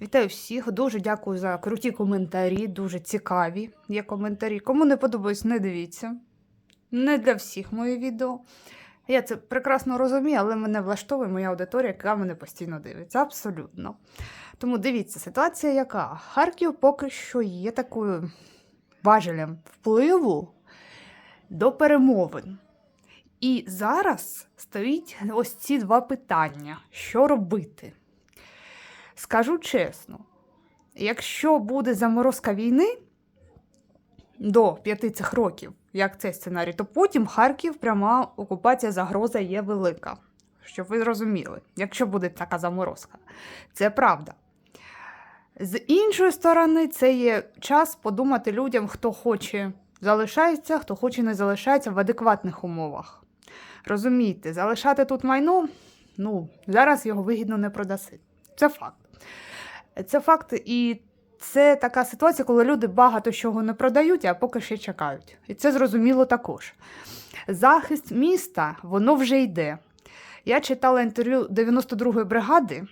Вітаю всіх, дуже дякую за круті коментарі, дуже цікаві є коментарі. Кому не подобається, не дивіться. Не для всіх моє відео. Я це прекрасно розумію, але мене влаштовує моя аудиторія, яка мене постійно дивиться. Абсолютно. Тому дивіться, ситуація яка? Харків поки що є такою важелем впливу до перемовин. І зараз стоїть ось ці два питання: що робити? Скажу чесно, якщо буде заморозка війни до п'яти цих років, як цей сценарій, то потім Харків пряма окупація загроза є велика. Щоб ви зрозуміли, якщо буде така заморозка, це правда. З іншої сторони, це є час подумати людям, хто хоче залишається, хто хоче не залишається в адекватних умовах. Розумієте, залишати тут майно, ну, зараз його вигідно не продаси. Це факт. Це факт, і це така ситуація, коли люди багато чого не продають, а поки ще чекають. І це зрозуміло також. Захист міста, воно вже йде. Я читала інтерв'ю 92-ї бригади.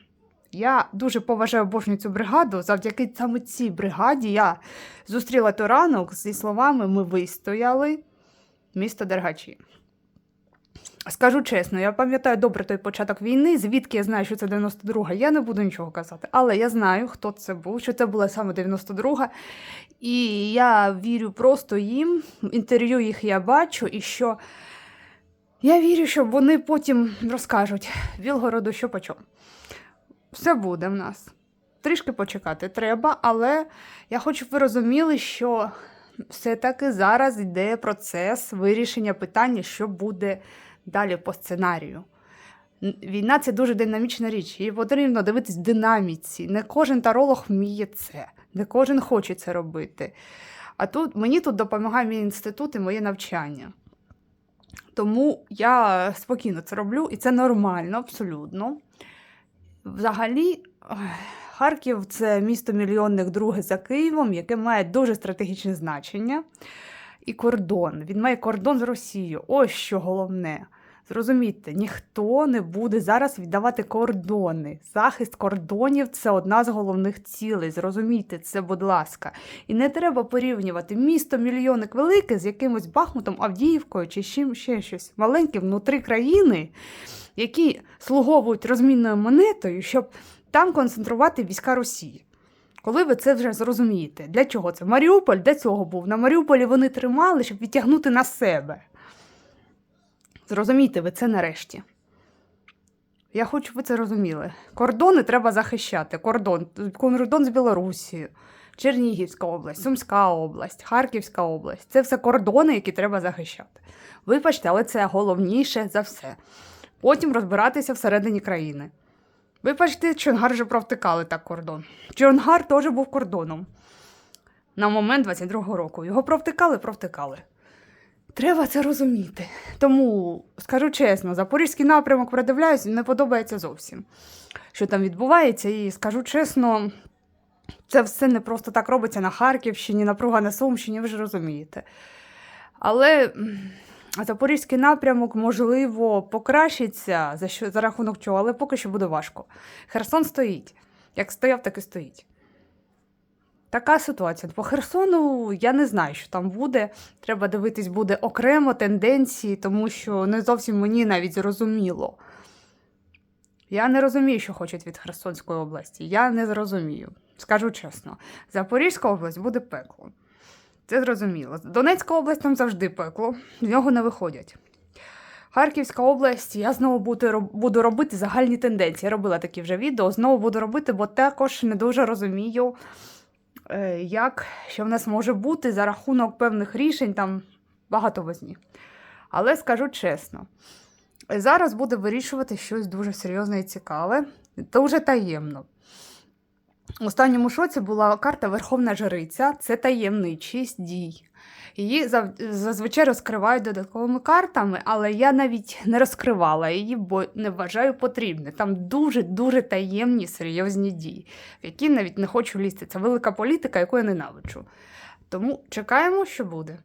Я дуже поважаю обожнюю цю бригаду. Завдяки саме цій бригаді я зустріла той ранок зі словами Ми вистояли місто Дергачі. Скажу чесно, я пам'ятаю добре той початок війни, звідки я знаю, що це 92-га, я не буду нічого казати. Але я знаю, хто це був, що це була саме 92-га. І я вірю просто їм. Інтерв'ю їх я бачу, і що я вірю, що вони потім розкажуть Вілгороду, що по чому. Все буде в нас. Трішки почекати треба, але я хочу, щоб ви розуміли, що все-таки зараз йде процес вирішення питання, що буде далі по сценарію. Війна це дуже динамічна річ, її потрібно дивитись в динаміці. Не кожен таролог вміє це, не кожен хоче це робити. А тут мені тут допомагає мій інститут і моє навчання. Тому я спокійно це роблю, і це нормально, абсолютно. Взагалі, Харків це місто мільйонних друге за Києвом, яке має дуже стратегічне значення. І кордон. Він має кордон з Росією. Ось що головне. Зрозумійте, ніхто не буде зараз віддавати кордони. Захист кордонів це одна з головних цілей. Зрозумійте це, будь ласка. І не треба порівнювати місто мільйонник велике з якимось Бахмутом, Авдіївкою чи чим ще щось маленьке внутрі країни, які слуговують розмінною монетою, щоб там концентрувати війська Росії. Коли ви це вже зрозумієте, для чого це? Маріуполь для цього був. На Маріуполі вони тримали, щоб відтягнути на себе. Зрозумійте ви це нарешті. Я хочу, щоб ви це розуміли. Кордони треба захищати. Кордон, кордон з Білорусією, Чернігівська область, Сумська область, Харківська область. Це все кордони, які треба захищати. Вибачте, але це головніше за все. Потім розбиратися всередині країни. Вибачте, Чонгар вже провтикали так кордон. Чонгар теж був кордоном на момент 22-го року. Його провтикали, провтикали. Треба це розуміти. Тому скажу чесно, запорізький напрямок продивляюсь, не подобається зовсім, що там відбувається, і скажу чесно, це все не просто так робиться на Харківщині, напруга на Сумщині, ви ж розумієте. Але запорізький напрямок, можливо, покращиться за, що, за рахунок чого, але поки що буде важко. Херсон стоїть. Як стояв, так і стоїть. Така ситуація. По Херсону я не знаю, що там буде. Треба дивитись, буде окремо тенденції, тому що не зовсім мені навіть зрозуміло. Я не розумію, що хочуть від Херсонської області. Я не зрозумію. Скажу чесно, Запорізька область буде пекло. Це зрозуміло. Донецька область там завжди пекло, з нього не виходять. Харківська область, я знову буду, робити загальні тенденції. Я робила такі вже відео, знову буду робити, бо також не дуже розумію, е, як що в нас може бути за рахунок певних рішень, там багато возні. Але скажу чесно, зараз буде вирішувати щось дуже серйозне і цікаве, дуже таємно. В останньому шоці була карта Верховна Жриця, це таємничість дій. Її зазвичай розкривають додатковими картами, але я навіть не розкривала її, бо не вважаю потрібне. Там дуже-дуже таємні серйозні дії, в які навіть не хочу лізти. Це велика політика, яку я ненавиджу. Тому чекаємо, що буде.